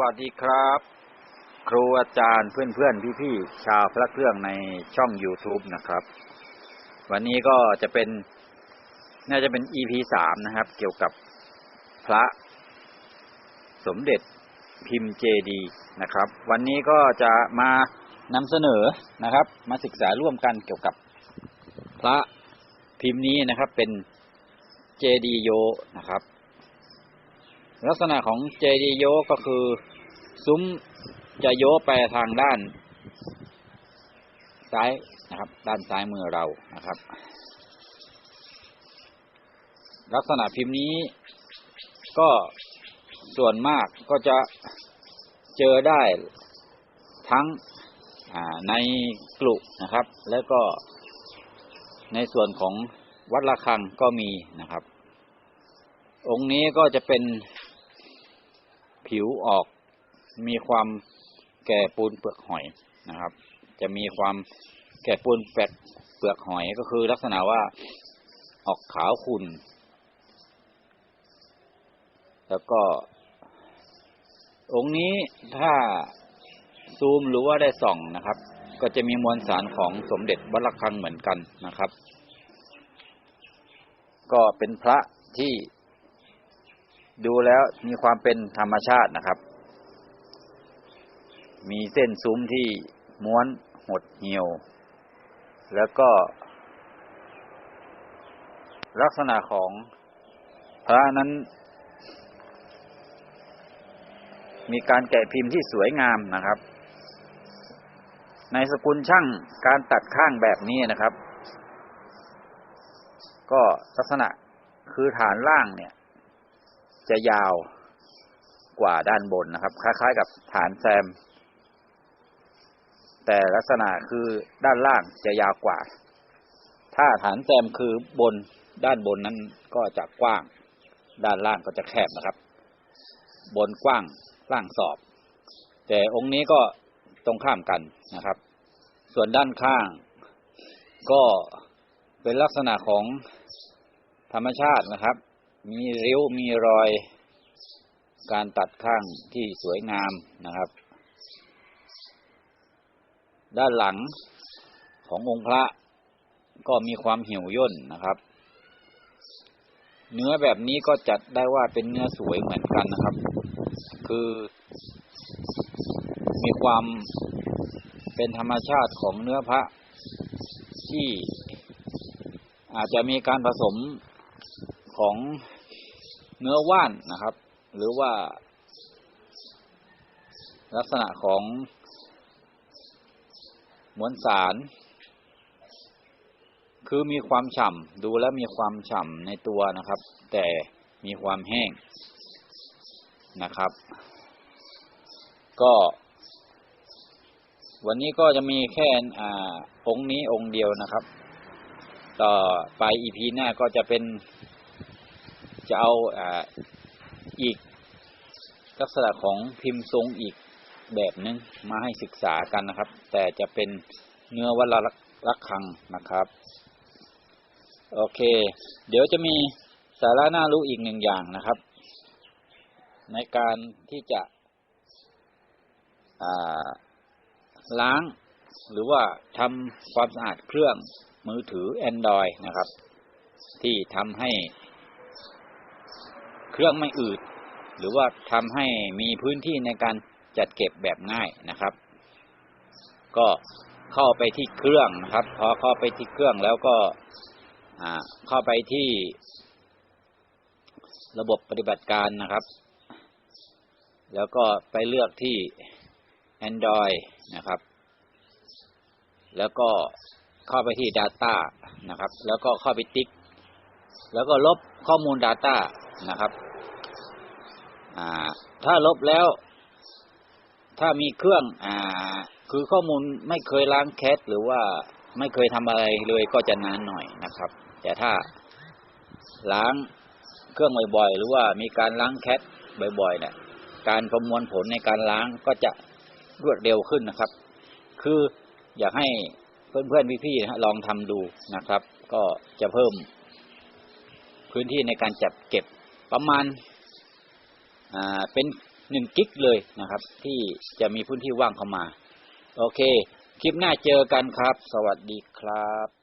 วัสดีครับ ครูอาจารย์เพื่อนเพื่อนพี่พี่ๆชาวพระเครื่องในช่อง YouTube นะครับ วันนี้ก็จะเป็นน่าจะเป็น EP สามนะครับ เกี่ยวกับพระสมเด็จพิมพ์เจดีนะครับ วันนี้ก็จะมานำเสนอนะครับ มาศึกษาร่วมกันเกี่ยวกับพระพิมพ์นี้นะครับ เป็นเจดีโยนะครับ ลักษณะของเจดีโยกก็คือ ซุ้มจะโยกไปทางด้าน ซ้ายนะครับ ด้านซ้ายมือเรานะครับ ลักษณะพิมพ์นี้ก็ส่วนมากก็จะเจอได้ทั้งในกลุนะครับ แล้วก็ในส่วนของวัดระฆังก็มีนะครับ องค์นี้ก็จะเป็น ผิวออกมีความแก่ปูนเปลือกหอยนะครับ จะมีความแก่ปูนแปกเปลือกหอยก็คือลักษณะว่าออกขาวขุ่นแล้วก็ องค์นี้ถ้าซูมหรือว่าได้ส่องนะครับ ก็จะมีมวลสารของสมเด็จวัดระฆังเหมือนกันนะครับ ก็เป็นพระที่ ดูแล้วมีความเป็นธรรมชาตินะครับ มีเส้นซุ้มที่ม้วนหดเหี่ยว แล้วก็ ลักษณะของพระนั้น มีการแกะพิมพ์ที่สวยงามนะครับ ในสกุลช่างการตัดข้างแบบนี้นะครับ ก็ลักษณะคือฐานล่างเนี่ย จะยาวกว่าด้านบนนะครับ คล้ายๆ กับฐานแซม แต่ลักษณะคือด้านล่างจะยาวกว่า ถ้าฐานแซมคือบนด้านบนนั้นก็จะกว้าง ด้านล่างก็จะแคบนะครับ บนกว้างล่างสอบ แต่องค์นี้ก็ตรงข้ามกันนะครับ ส่วนด้านข้าง ก็เป็นลักษณะของธรรมชาตินะครับ มีริ้วมีรอย การตัดข้างที่สวยงามนะครับ ด้านหลังขององค์พระก็มีความเหี่ยวย่นนะครับ เนื้อแบบนี้ก็จัดได้ว่าเป็นเนื้อสวยเหมือนกันนะครับ คือ มีความเป็นธรรมชาติของเนื้อพระที่อาจจะมีการผสมของ เนื้อว่านนะครับ หรือว่า ลักษณะของมวลสาร คือมีความฉ่ำดูแล้วมีความฉ่ำในตัวนะครับ แต่มีความแห้งนะครับ ก็ วันนี้ก็จะมีแค่อ่าองค์นี้องค์เดียวนะครับ ต่อไปอีพีหน้าก็จะเป็น จะเอาอีกลักษณะของพิมพ์ทรงอีกแบบนึงมาให้ศึกษากันนะครับ แต่จะเป็นเนื้อวัลลักคังนะครับ โอเค เดี๋ยวจะมีสาระน่ารู้อีกหนึ่งอย่างนะครับ ในการที่จะล้างหรือว่าทำความสะอาดเครื่องมือถือ Android นะครับ ที่ทำให้ เครื่องไม่อืด หรือว่าทำให้มีพื้นที่ในการจัดเก็บแบบง่ายนะครับ ก็เข้าไปที่เครื่องนะครับ พอเข้าไปที่เครื่องแล้วก็เข้าไปที่ระบบปฏิบัติการนะครับ แล้วก็ไปเลือกที่ Android นะครับ แล้วก็เข้าไปที่ Data นะครับ แล้วก็เข้าไปติ๊ก แล้วก็ลบข้อมูล Data นะครับถ้าลบแล้ว ถ้ามีเครื่องอคือข้อมูลไม่เคยล้างแคสหรือว่าไม่เคยทำอะไรเลยก็จะนานหน่อยนะครับ แต่ถ้าล้างเครื่องบ่อยๆ หรือว่ามีการล้างแคสบ่อยๆเนี่ยการประมวลผลในการล้างก็จะรวดเร็วขึ้นนะครับ คืออยากให้เพื่อนๆพี่ๆนะลองทำดูนะครับ ก็จะเพิ่มพื้นที่ในการจัดเก็บ ประมาณเป็นหนึ่งกิกเลยนะครับ ที่จะมีพื้นที่ว่างเข้ามา โอเค คลิปหน้าเจอกันครับ สวัสดีครับ